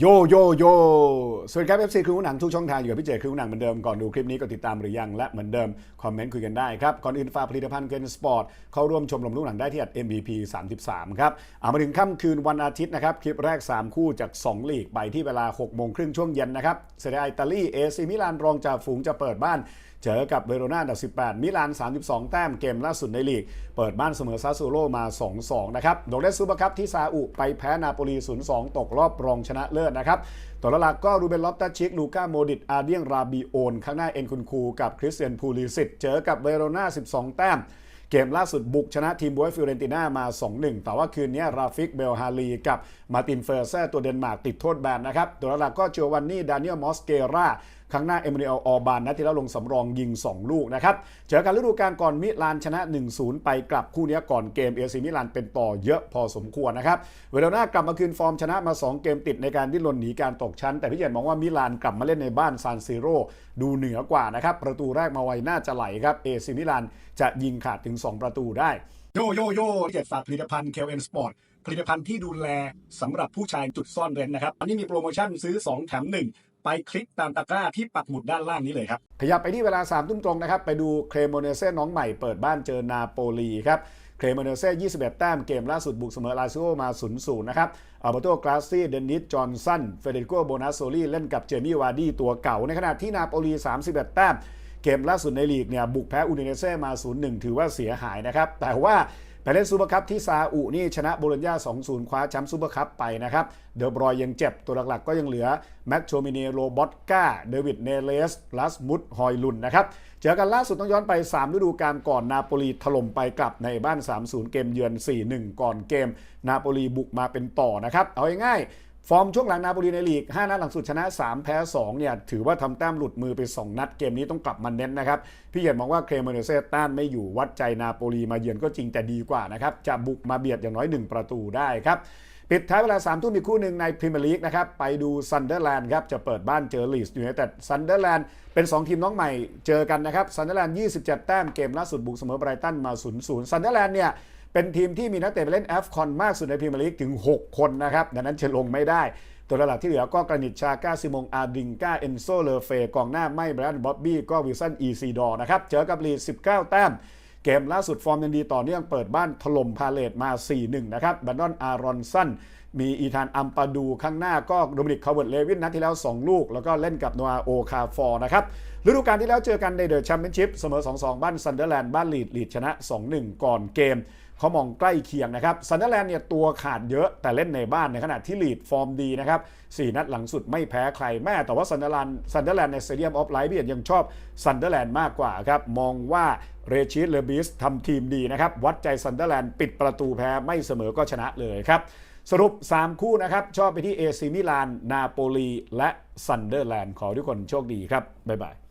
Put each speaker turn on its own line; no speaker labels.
โยโยโยสวัสดีครับ FC คือหนังทุกช่องทางอยู่กับพี่เจคือหนังเหมือนเดิมก่อนดูคลิปนี้ก็ติดตามหรือยังและเหมือนเดิมคอมเมนต์คุยกันได้ครับก่อนอื่นฝากผลิตภัณฑ์เกนสปอร์ตเข้าร่วมชมรมลูกหนังได้ที่ MVP 33 ครับเอามาถึงค่ำคืนวันอาทิตย์นะครับคลิปแรก 3 คู่จาก 2 ลีกไปที่เวลา6โมงครึ่งช่วงเย็นนะครับเซเรียอิตาลีเอซีมิลานรองจ่าฝูงจะเปิดบ้าน เจอกับเวโรนาอันดับ 18 มิลาน 32 แต้มเกมล่าสุดในลีก เปิดบ้านเสมอซาซูโรมา 2-2 นะครับโดได้ซูเปอร์คัพที่ซาอุไปแพ้นาโปลี 0-2 ตกรอบรองชนะเลิศนะครับตัวหลักก็รูเบนลอฟตัชชิก ลูก้าโมดิต อาเดียง ราบิโอน ข้างหน้าเอ็นคุนคู กับคริสเตียนพูลิสิตเจอกับเวโรนา 12 แต้มเกมล่าสุดบุกชนะทีมบวยฟิโอเรนติน่ามา 2-1 แต่ว่าคืนนี้ราฟิกเบลฮาลีกับมาตินเฟอร์เซตัวเดนมาร์กติดโทษแบนนะครับ ตัวหลักก็เจอวันนี่ ดานิเอลมอสเกรา ข้งหน้าเอมิเนลออบานนัดที่แล้วลงสำรองยิง 2 ลูกนะครับเจอกันฤดูกาลก่อนมิลานชนะ 1-0 ไปกลับคู่นี้ก่อนเกมเอซีมิลานเป็นต่อเยอะพอสมควรนะครับเวโรนากลับมาคืนฟอร์มชนะมา 2 เกมติดในการดิ้นรนหนีการตกชั้น แต่พี่เจนมองว่ามิลานกลับมาเล่นในบ้านซานซิโรดูเหนือกว่านะครับประตูแรกมาไวน่าจะไหลครับเอซีมิลานจะยิงขาดถึง 2 ประตูได้โยโยโย่เจตฝากผลิตภัณฑ์เคลเอ็นสปอร์ตผลิตภัณฑ์ที่ดูแลสำหรับผู้ชายจุดซ่อนเร้นนะครับ อันนี้มีโปรโมชั่นซื้อ 2 แถม 1 ไปคลิกตามตะกร้าที่ปักหมุดด้านล่างนี้เลยครับ ขยับไปที่เวลา3ามทุ่มตรงนะครับ ไปดูเครโมเนเซ่น้องใหม่เปิดบ้านเจอนาโปลีครับเครโมเนเซ่ 21 แต้มเกมล่าสุดบุกเสมอลาซิโอมา 0-0 นะครับอัลเบโตกราซี่ เดนิส จอห์นสัน เฟเดริโกโบนาโซลีเล่นกับเจมี่วาร์ดี้ตัวเก่า ในขณะที่นาโปลี 31 แต้มเกมล่าสุดในลีกเนี่ยบุกแพ้อูดิเนเซ่มา 0-1 ถือว่าเสียหายนะครับแต่ว่า ไปเล่นซูเปอร์คัพที่ซาอุนี่ชนะโบโลญญา 2-0 คว้าแชมป์ซูเปอร์คัพไปนะครับ เดอบรอยยังเจ็บตัวหลักๆ ก็ยังเหลือ แม็กโชมิเนโรบอตกาเดวิดเนเลสลัสมุดฮอยลุนนะครับ เจอกันล่าสุดต้องย้อนไป 3 ฤดูกาลก่อนนาโปลีถล่มไปกลับในบ้าน 3-0 เกมเยือน 4-1 ก่อนเกม นาโปลีบุกมาเป็นต่อนะครับ เอาง่าย ฟอร์มช่วงหลังนาโปลีในลีก 5 นัดหลังสุดชนะ 3 แพ้ 2 เนี่ย ถือว่าทำแต้มหลุดมือไป 2 นัดเกมนี้ต้องกลับมาเน้นนะครับ พี่เหยียนมองว่าเครเมเนเซต้านไม่อยู่วัดใจนาโปลีมาเยือนก็จริงแต่ดีกว่านะครับ จะบุกมาเบียดอย่างน้อย 1 ประตูได้ครับ ปิดท้ายเวลา 3 ทุ่มอีคู่หนึ่งในพรีเมียร์ลีกนะครับ ไปดูซันเดอร์แลนด์ครับ จะเปิดบ้านเจอลีสอยู่ในแต่ซันเดอร์แลนด์เป็น 2 ทีมน้องใหม่เจอกันนะครับซันเดอร์แลนด์ 27 แต้มเกมล่าสุดบุกเสมอไบรตันมา0-0ซันเดอร์แลนด์เนี่ย เป็นทีมที่มีนักเตะไปเล่น f อ o n มากสุดในพรีเมียร์ลีกถึง 6 คนนะครับดังนั้นจะลงไม่ได้ ตัวหลักที่เหลือก็กรนิตชาก้าซิมงอาดิงก้าเอนโซเลเฟกองหน้าไม่แบรนด์บ๊อบบี้ก็วิลสันอีซีดอนะครับเจอกับลีด19 แต้มเกมล่าสุดฟอร์มยังดีต่อเนื่องเปิดบ้านถล่มพาเลตมา 4-1 นะครับบันดอนอารอนสันมีอีธานอัมปาดูข้างหน้าก็โดมินิกคาร์เวิร์ดเลวินนัดที่แล้ว 2 ลูก แล้วก็เล่นกับโนอาโอคาฟอร์นะครับ ฤดูกาลที่แล้วเจอกันในเดอะแชมเปี้ยนชิพเสมอ 2-2 บ้านซันเดอร์แลนด์บ้านลีดลีดชนะ 2-1 ก่อนเกมเขามองใกล้เคียงนะครับซันเดอร์แลนด์เนี่ยตัวขาดเยอะแต่เล่นในบ้านในขณะที่ลีดฟอร์มดีนะครับสี่นัดหลังสุดไม่แพ้ใครแม่แต่ว่าซันเดอร์แลนด์ซันเดอร์แลนด์ในสเตเดียมออฟไลท์พี่ยังชอบซันเดอร์แลนด์มากกว่าครับมองว่าเรชิสเลบิสทำทีมดีนะครับวัดใจซันเดอร์แลนด์ปิดประตูแพ้ไม่เสมอก็ชนะเลยครับสรุป 3 คู่นะครับชอบไปที่เอซิมิลาน นาโปลี และซันเดอร์แลนด์ขอทุกคนโชคดีครับบ๊ายบาย